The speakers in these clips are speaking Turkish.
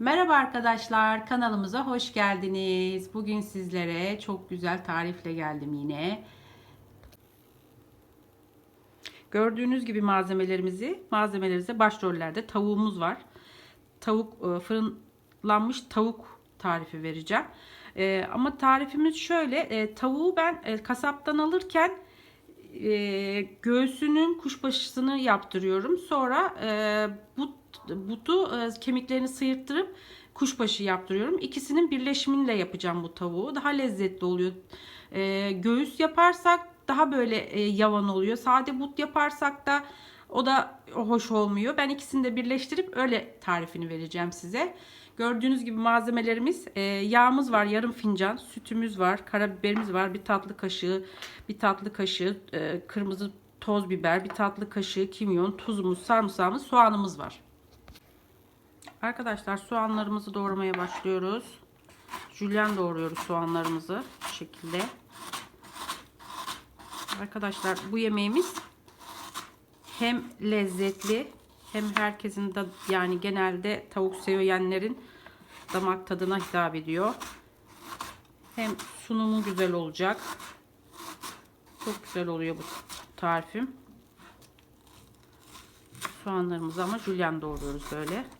Merhaba arkadaşlar, kanalımıza hoş geldiniz. Bugün sizlere çok güzel tarifle geldim yine. Gördüğünüz gibi malzemelerimizi, malzemelerimize başrollerde tavuğumuz var. Tavuk e, fırınlanmış tavuk tarifi vereceğim. E, ama tarifimiz şöyle, e, tavuğu ben kasaptan alırken göğsünün kuşbaşısını yaptırıyorum. Sonra but, butu e, kemiklerini sıyırttırıp kuşbaşı yaptırıyorum. İkisinin birleşimiyle yapacağım bu tavuğu. Daha lezzetli oluyor. E, göğüs yaparsak daha böyle e, yavan oluyor. Sade but yaparsak da o da hoş olmuyor. Ben ikisini de birleştirip öyle tarifini vereceğim size. Gördüğünüz gibi malzemelerimiz e, yağımız var yarım fincan, sütümüz var, karabiberimiz var, bir tatlı kaşığı, bir tatlı kaşığı e, kırmızı toz biber, bir tatlı kaşığı kimyon, tuzumuz, sarımsağımız, soğanımız var. Arkadaşlar soğanlarımızı doğramaya başlıyoruz. Jülyen doğruyoruz soğanlarımızı bu şekilde. Arkadaşlar bu yemeğimiz hem lezzetli hem herkesin de yani genelde tavuk sevenlerin damak tadına hitap ediyor. Hem sunumu güzel olacak. Çok güzel oluyor bu tarifim. Soğanlarımızı ama jülyen doğruyoruz böyle.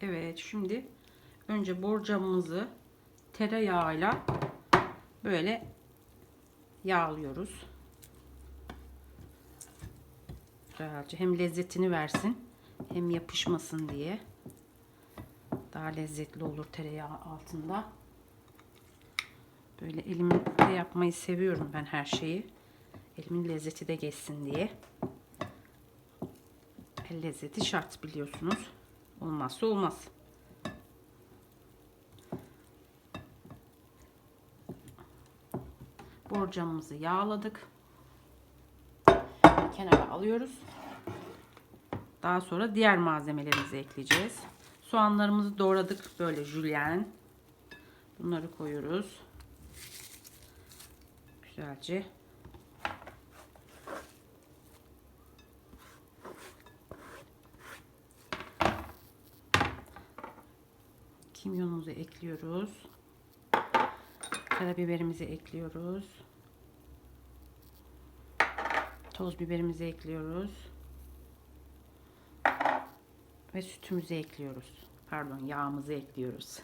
Evet şimdi önce borcamımızı tereyağıyla böyle yağlıyoruz. Güzelce hem lezzetini versin hem yapışmasın diye. Daha lezzetli olur tereyağı altında. Böyle elimle yapmayı seviyorum ben her şeyi. Elimin lezzeti de geçsin diye. El lezzeti şart biliyorsunuz. Olmazsa olmaz. Borcamımızı yağladık. Kenara alıyoruz. Daha sonra diğer malzemelerimizi ekleyeceğiz. Soğanlarımızı doğradık böyle jülyen. Bunları koyuyoruz. Güzelce kimyonumuzu ekliyoruz. Karabiberimizi ekliyoruz. Toz biberimizi ekliyoruz. Ve sütümüzü ekliyoruz. Pardon yağımızı ekliyoruz.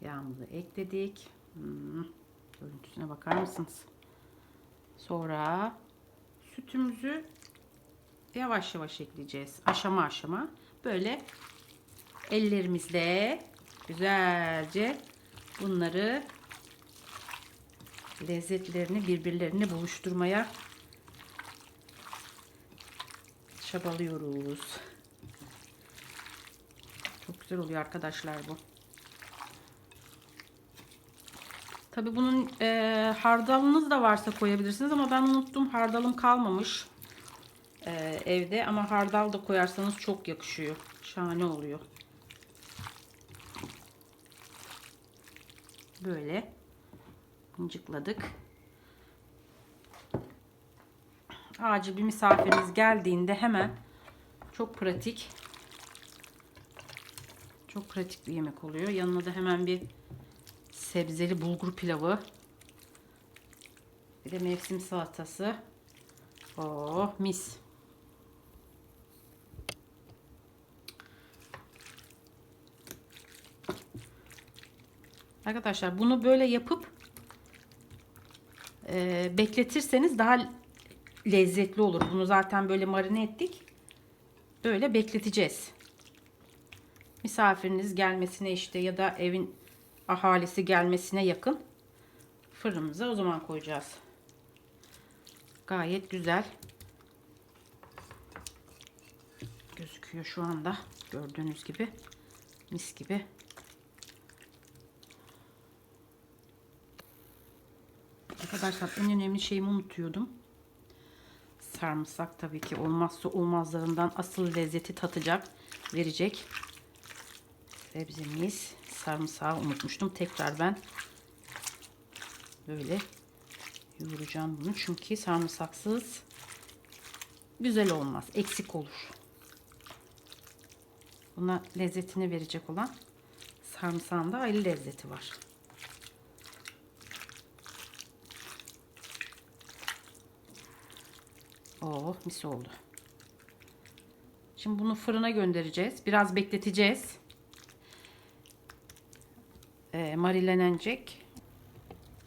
Yağımızı ekledik. Hmm, görüntüsüne bakar mısınız? Sonra sütümüzü yavaş yavaş ekleyeceğiz. Aşama aşama. Böyle ellerimizle güzelce bunları lezzetlerini birbirlerine buluşturmaya çabalıyoruz. Çok güzel oluyor arkadaşlar bu. Tabi bunun e, hardalınız da varsa koyabilirsiniz ama ben unuttum hardalım kalmamış e, evde ama hardal da koyarsanız çok yakışıyor. Şahane oluyor. Böyle mıncıkladık. Acil bir misafiriniz geldiğinde hemen çok pratik çok pratik bir yemek oluyor. Yanına da hemen bir sebzeli bulgur pilavı. Bir de mevsim salatası. Oh mis. Arkadaşlar bunu böyle yapıp e, bekletirseniz daha lezzetli olur. Bunu zaten böyle marine ettik. Böyle bekleteceğiz. Misafiriniz gelmesine işte ya da evin ahalisi gelmesine yakın fırınımıza o zaman koyacağız. Gayet güzel gözüküyor şu anda. Gördüğünüz gibi mis gibi. Arkadaşlar en önemli şeyimi unutuyordum. Sarımsak tabii ki olmazsa olmazlarından asıl lezzeti tatacak, verecek. Sebzemiz, sarımsağı unutmuştum. Tekrar ben böyle yoğuracağım bunu çünkü sarımsaksız güzel olmaz. Eksik olur. Buna lezzetini verecek olan sarımsağın da ayrı lezzeti var. Oh mis oldu. Şimdi bunu fırına göndereceğiz. Biraz bekleteceğiz. Ee, marilenecek.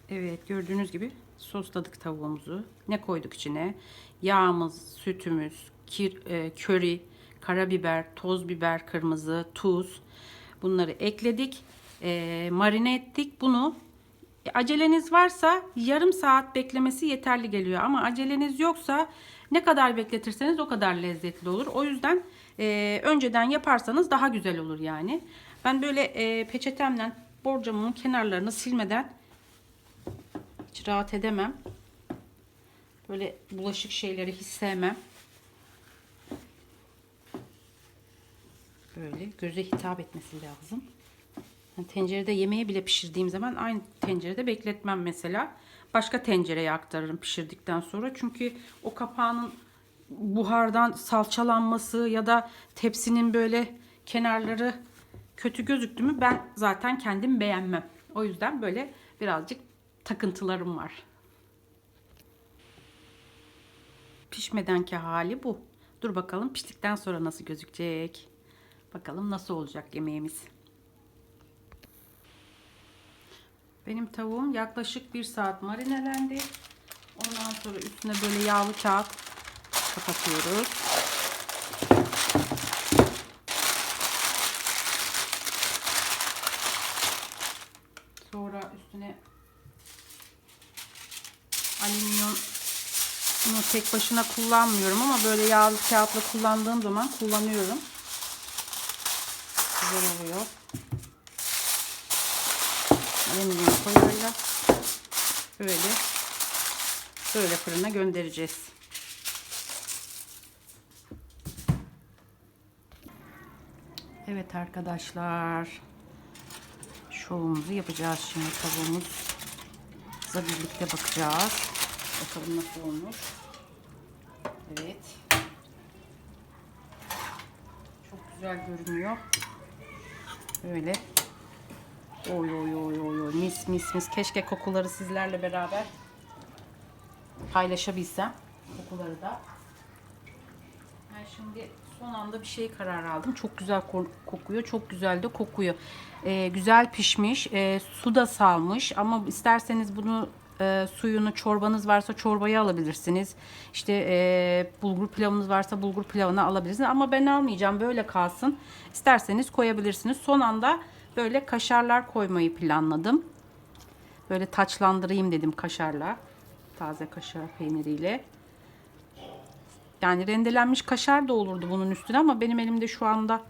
Evet gördüğünüz gibi sosladık tavuğumuzu. Ne koyduk içine? Yağımız, sütümüz, kir, e, köri, karabiber, toz biber, kırmızı, tuz. Bunları ekledik. E, marine ettik. Bunu e, aceleniz varsa yarım saat beklemesi yeterli geliyor. Ama aceleniz yoksa ne kadar bekletirseniz o kadar lezzetli olur. O yüzden e, önceden yaparsanız daha güzel olur yani. Ben böyle e, peçetemle borcamın kenarlarını silmeden hiç rahat edemem. Böyle bulaşık şeyleri hiç sevmem. Böyle göze hitap etmesi lazım. Yani tencerede yemeği bile pişirdiğim zaman aynı tencerede bekletmem mesela. Başka tencereye aktarırım pişirdikten sonra. Çünkü o kapağının buhardan salçalanması ya da tepsinin böyle kenarları kötü gözüktü mü ben zaten kendim beğenmem. O yüzden böyle birazcık takıntılarım var. Pişmedenki hali bu. Dur bakalım piştikten sonra nasıl gözükecek. Bakalım nasıl olacak yemeğimiz. Benim tavuğum yaklaşık bir saat marinelendi. Ondan sonra üstüne böyle yağlı kağıt kapatıyoruz. Sonra üstüne alüminyum bunu tek başına kullanmıyorum ama böyle yağlı kağıtla kullandığım zaman kullanıyorum. Güzel oluyor. Alüminyum foyayla böyle böyle fırına göndereceğiz. Evet arkadaşlar. Şovumuzu yapacağız şimdi tavuğumuzla birlikte bakacağız. Bakalım nasıl olmuş. Evet. Çok güzel görünüyor. Böyle. Oy oy oy oy oy. Mis mis mis. Keşke kokuları sizlerle beraber paylaşabilsem. Kokuları da. Ben şimdi son anda bir şey karar aldım. Çok güzel ko- kokuyor. Çok güzel de kokuyor. Ee, güzel pişmiş. Ee, su da salmış. Ama isterseniz bunu e, suyunu çorbanız varsa çorbaya alabilirsiniz. İşte e, bulgur pilavınız varsa bulgur pilavına alabilirsiniz. Ama ben almayacağım. Böyle kalsın. İsterseniz koyabilirsiniz. Son anda böyle kaşarlar koymayı planladım. Böyle taçlandırayım dedim kaşarla. Taze kaşar peyniriyle. Yani rendelenmiş kaşar da olurdu bunun üstüne ama benim elimde şu anda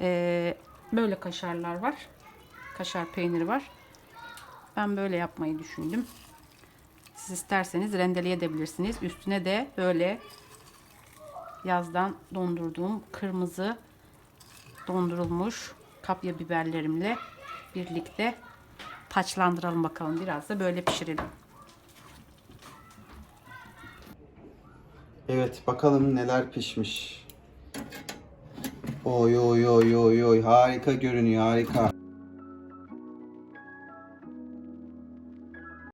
e, böyle kaşarlar var. Kaşar peyniri var. Ben böyle yapmayı düşündüm. Siz isterseniz rendeleyebilirsiniz. Üstüne de böyle yazdan dondurduğum kırmızı dondurulmuş kapya biberlerimle birlikte taçlandıralım bakalım. Biraz da böyle pişirelim. Evet bakalım neler pişmiş. Oy oy oy oy oy harika görünüyor harika.